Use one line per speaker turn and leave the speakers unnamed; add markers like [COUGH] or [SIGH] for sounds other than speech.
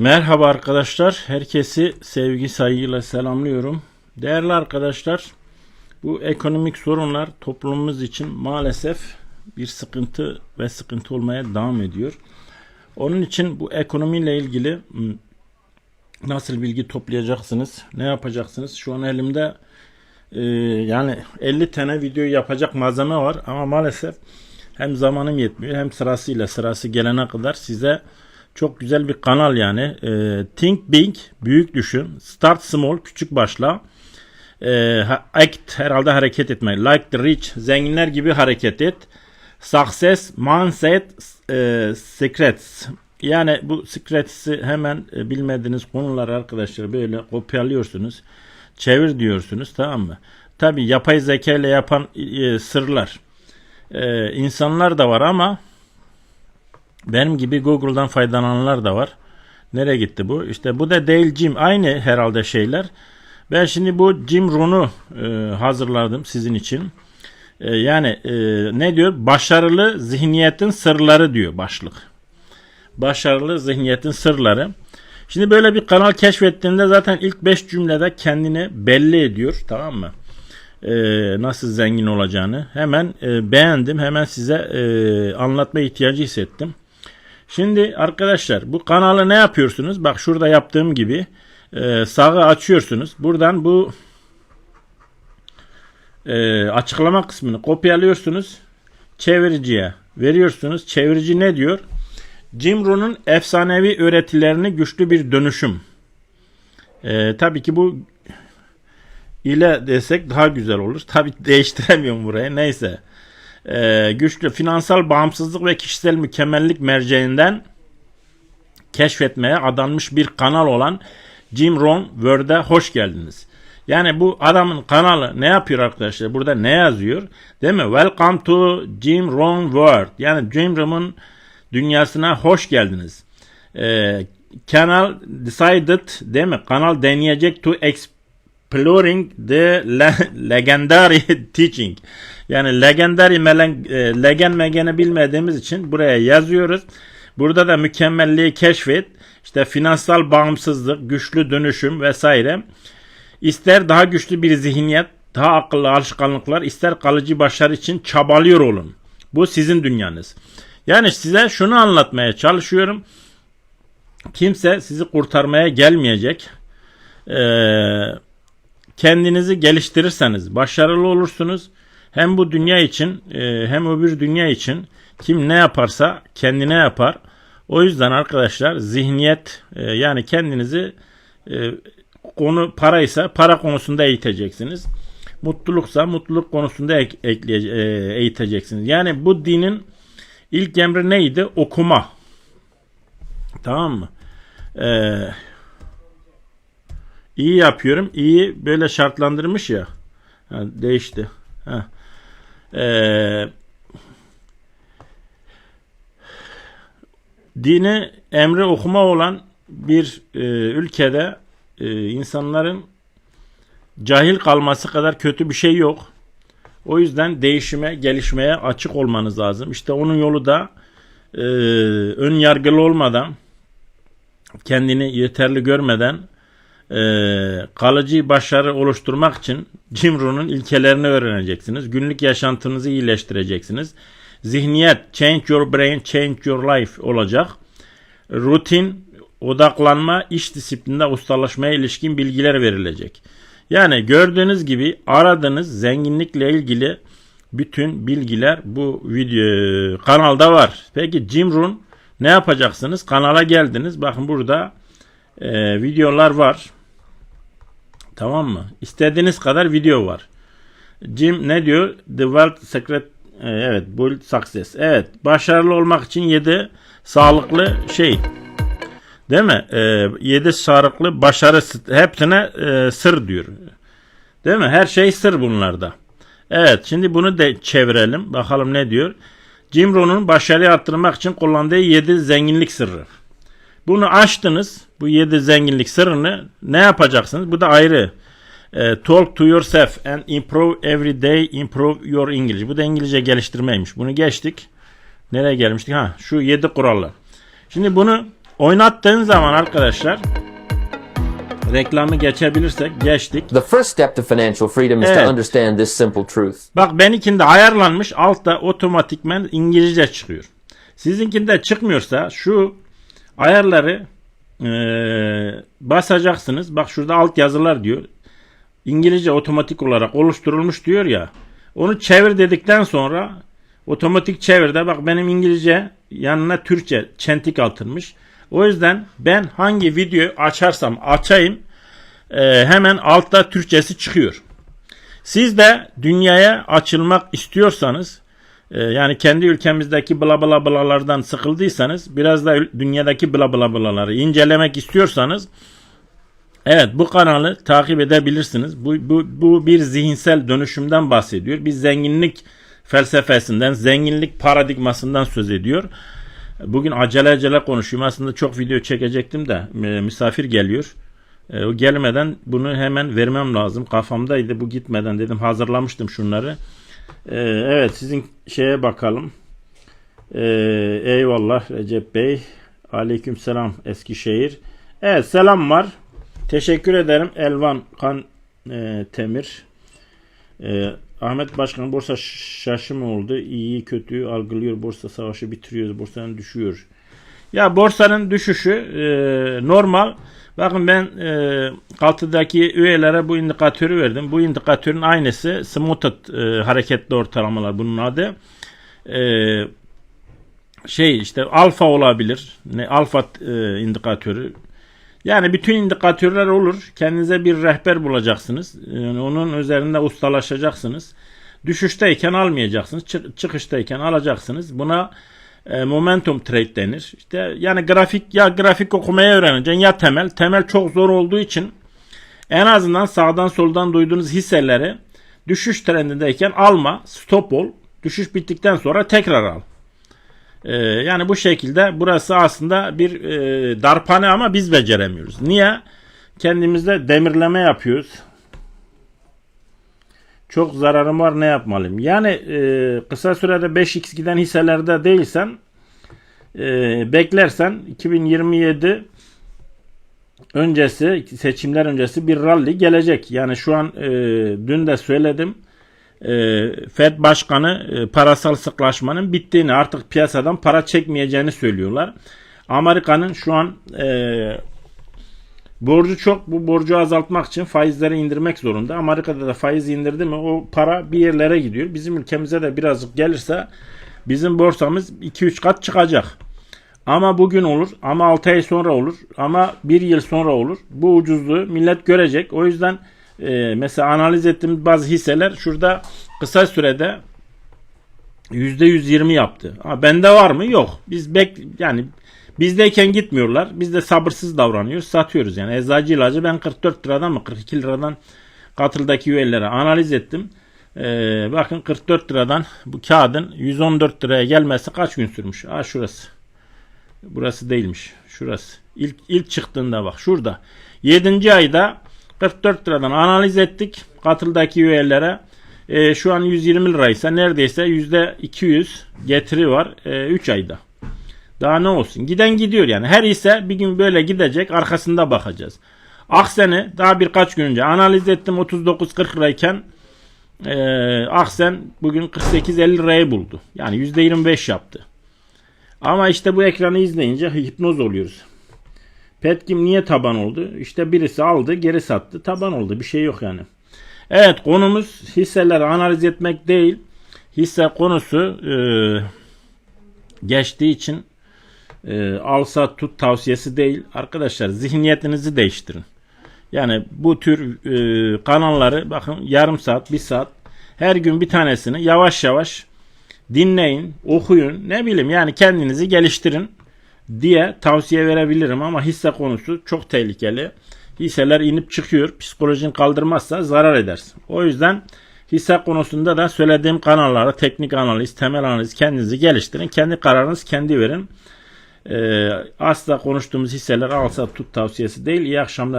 Merhaba arkadaşlar. Herkesi sevgi saygıyla selamlıyorum. Değerli arkadaşlar, bu ekonomik sorunlar toplumumuz için maalesef bir sıkıntı ve sıkıntı olmaya devam ediyor. Onun için bu ekonomiyle ilgili m, nasıl bilgi toplayacaksınız, ne yapacaksınız? Şu an elimde e, yani 50 tane video yapacak malzeme var ama maalesef hem zamanım yetmiyor hem sırasıyla sırası gelene kadar size çok güzel bir kanal yani. E, Think Big, büyük düşün. Start Small, küçük başla. E, act, herhalde hareket etmek. Like the rich, zenginler gibi hareket et. Success, mindset, e, secrets. Yani bu secrets'i hemen e, bilmediğiniz konuları arkadaşlar böyle kopyalıyorsunuz. Çevir diyorsunuz tamam mı? Tabi yapay zeka ile yapan e, sırlar. E, insanlar da var ama benim gibi Google'dan faydalananlar da var. Nereye gitti bu? İşte bu da değil Jim. Aynı herhalde şeyler. Ben şimdi bu Jim Rohn'u e, hazırladım sizin için. E, yani e, ne diyor? Başarılı zihniyetin sırları diyor başlık. Başarılı zihniyetin sırları. Şimdi böyle bir kanal keşfettiğinde zaten ilk 5 cümlede kendini belli ediyor. Tamam mı? e, nasıl zengin olacağını hemen e, beğendim. Hemen size e, anlatma ihtiyacı hissettim. Şimdi arkadaşlar bu kanalı ne yapıyorsunuz? Bak şurada yaptığım gibi e, sağı açıyorsunuz. Buradan bu e, açıklama kısmını kopyalıyorsunuz. Çeviriciye veriyorsunuz. Çevirici ne diyor? Jim Rohn'un efsanevi öğretilerini güçlü bir dönüşüm. E, tabii ki bu ile desek daha güzel olur. Tabii değiştiremiyorum burayı. Neyse. Ee, güçlü finansal bağımsızlık ve kişisel mükemmellik merceğinden keşfetmeye adanmış bir kanal olan Jim Rohn World'e hoş geldiniz. Yani bu adamın kanalı ne yapıyor arkadaşlar? Burada ne yazıyor? Değil mi? Welcome to Jim Rohn World. Yani Jim Rohn'un dünyasına hoş geldiniz. Ee, kanal decided değil mi? Kanal deneyecek to exploring the le- legendary [LAUGHS] teaching. Yani legendary melen, e, legen megeni bilmediğimiz için buraya yazıyoruz. Burada da mükemmelliği keşfet, işte finansal bağımsızlık, güçlü dönüşüm vesaire. İster daha güçlü bir zihniyet, daha akıllı alışkanlıklar, ister kalıcı başarı için çabalıyor olun. Bu sizin dünyanız. Yani size şunu anlatmaya çalışıyorum. Kimse sizi kurtarmaya gelmeyecek. Ee, kendinizi geliştirirseniz başarılı olursunuz. Hem bu dünya için e, hem öbür dünya için kim ne yaparsa kendine yapar. O yüzden arkadaşlar zihniyet e, yani kendinizi e, konu paraysa para konusunda eğiteceksiniz. Mutluluksa mutluluk konusunda ek, eğiteceksiniz. Yani bu dinin ilk emri neydi? Okuma. Tamam mı? Eee İyi yapıyorum. İyi böyle şartlandırmış ya. Ha, değişti. Ee, dini emri okuma olan bir e, ülkede e, insanların cahil kalması kadar kötü bir şey yok. O yüzden değişime, gelişmeye açık olmanız lazım. İşte onun yolu da e, ön yargılı olmadan, kendini yeterli görmeden kalıcı başarı oluşturmak için Jim Rohn'un ilkelerini öğreneceksiniz. Günlük yaşantınızı iyileştireceksiniz. Zihniyet, change your brain, change your life olacak. Rutin, odaklanma, iş disiplininde ustalaşmaya ilişkin bilgiler verilecek. Yani gördüğünüz gibi aradığınız zenginlikle ilgili bütün bilgiler bu video kanalda var. Peki Jim Rohn ne yapacaksınız? Kanala geldiniz. Bakın burada e, videolar var. Tamam mı? İstediğiniz kadar video var. Jim ne diyor? The World Secret e, evet Build Success. Evet başarılı olmak için 7 sağlıklı şey. Değil mi? 7 sağlıklı başarı hepsine e, sır diyor. Değil mi? Her şey sır bunlarda. Evet şimdi bunu da çevirelim. Bakalım ne diyor. Jim Rohn'un başarıyı arttırmak için kullandığı 7 zenginlik sırrı. Bunu açtınız. Bu 7 zenginlik sırrını ne yapacaksınız? Bu da ayrı. E, talk to yourself and improve every day, improve your English. Bu da İngilizce geliştirmeymiş. Bunu geçtik. Nereye gelmiştik? Ha, şu 7 kurallar. Şimdi bunu oynattığın zaman arkadaşlar reklamı geçebilirsek geçtik.
The first step to financial freedom is
Evet.
to understand this simple truth.
Bak benimkinde ayarlanmış altta otomatikmen İngilizce çıkıyor. Sizinkinde çıkmıyorsa şu ayarları eee, basacaksınız. Bak şurada alt yazılar diyor. İngilizce otomatik olarak oluşturulmuş diyor ya. Onu çevir dedikten sonra otomatik çevirde bak benim İngilizce yanına Türkçe çentik atılmış. O yüzden ben hangi videoyu açarsam açayım eee, hemen altta Türkçesi çıkıyor. Siz de dünyaya açılmak istiyorsanız e, yani kendi ülkemizdeki bla bla blalardan sıkıldıysanız biraz da dünyadaki bla bla blaları incelemek istiyorsanız evet bu kanalı takip edebilirsiniz. Bu, bu, bu bir zihinsel dönüşümden bahsediyor. Bir zenginlik felsefesinden, zenginlik paradigmasından söz ediyor. Bugün acele acele konuşuyorum. Aslında çok video çekecektim de e, misafir geliyor. E, o gelmeden bunu hemen vermem lazım. Kafamdaydı bu gitmeden dedim hazırlamıştım şunları. E, evet sizin şeye bakalım. E, eyvallah Recep Bey. Aleyküm selam Eskişehir. Evet selam var. Teşekkür ederim Elvan Kan e, Temir. E, Ahmet Başkan borsa şaşı mı oldu? İyi kötüyü algılıyor. Borsa savaşı bitiriyoruz. Borsanın düşüyor. Ya borsanın düşüşü e, normal. Bakın ben e, altıdaki üyelere bu indikatörü verdim. Bu indikatörün aynısı Smotot e, hareketli ortalamalar bunun adı. E, şey işte alfa olabilir. Ne alfa e, indikatörü. Yani bütün indikatörler olur. Kendinize bir rehber bulacaksınız. Yani onun üzerinde ustalaşacaksınız. Düşüşteyken almayacaksınız. Çık- çıkıştayken alacaksınız. Buna e, momentum trade denir. İşte yani grafik ya grafik okumaya öğreneceksin ya temel. Temel çok zor olduğu için en azından sağdan soldan duyduğunuz hisseleri düşüş trendindeyken alma, stop ol. Düşüş bittikten sonra tekrar al. Ee, yani bu şekilde burası aslında bir e, darphane ama biz beceremiyoruz. Niye? Kendimizde demirleme yapıyoruz. Çok zararım var ne yapmalıyım? Yani e, kısa sürede 5x giden hisselerde değilsen e, beklersen 2027 öncesi seçimler öncesi bir rally gelecek. Yani şu an e, dün de söyledim. E, Fed Başkanı e, parasal sıklaşmanın bittiğini artık piyasadan para çekmeyeceğini söylüyorlar. Amerika'nın şu an e, borcu çok bu borcu azaltmak için faizleri indirmek zorunda. Amerika'da da faiz indirdi mi o para bir yerlere gidiyor. Bizim ülkemize de birazcık gelirse bizim borsamız 2-3 kat çıkacak. Ama bugün olur, ama 6 ay sonra olur, ama 1 yıl sonra olur. Bu ucuzluğu millet görecek. O yüzden e, mesela analiz ettiğimiz bazı hisseler şurada kısa sürede %120 yaptı. Ha, bende var mı? Yok. Biz bek yani bizdeyken gitmiyorlar. Biz de sabırsız davranıyoruz. Satıyoruz yani. Eczacı ilacı ben 44 liradan mı 42 liradan katıldaki üyelere analiz ettim. Ee, bakın 44 liradan bu kağıdın 114 liraya gelmesi kaç gün sürmüş? Aa şurası. Burası değilmiş. Şurası. İlk, ilk çıktığında bak şurada. 7. ayda 44 liradan analiz ettik katıldaki üyelere. Ee, şu an 120 liraysa neredeyse %200 getiri var 3 ayda. Daha ne olsun? Giden gidiyor yani. Her hisse bir gün böyle gidecek arkasında bakacağız. Aksen'i daha birkaç gün önce analiz ettim 39-40 lirayken e, Aksen bugün 48-50 lirayı buldu. Yani %25 yaptı. Ama işte bu ekranı izleyince hipnoz oluyoruz. Petkim niye taban oldu? İşte birisi aldı geri sattı taban oldu bir şey yok yani. Evet konumuz hisseleri analiz etmek değil. Hisse konusu e, geçtiği için e, alsa tut tavsiyesi değil. Arkadaşlar zihniyetinizi değiştirin. Yani bu tür e, kanalları bakın yarım saat bir saat her gün bir tanesini yavaş yavaş dinleyin, okuyun, ne bileyim yani kendinizi geliştirin diye tavsiye verebilirim ama hisse konusu çok tehlikeli. Hisseler inip çıkıyor. Psikolojin kaldırmazsa zarar edersin. O yüzden hisse konusunda da söylediğim kanallara teknik analiz, temel analiz kendinizi geliştirin. Kendi kararınız kendi verin. Ee, asla konuştuğumuz hisseler alsa tut tavsiyesi değil. İyi akşamlar.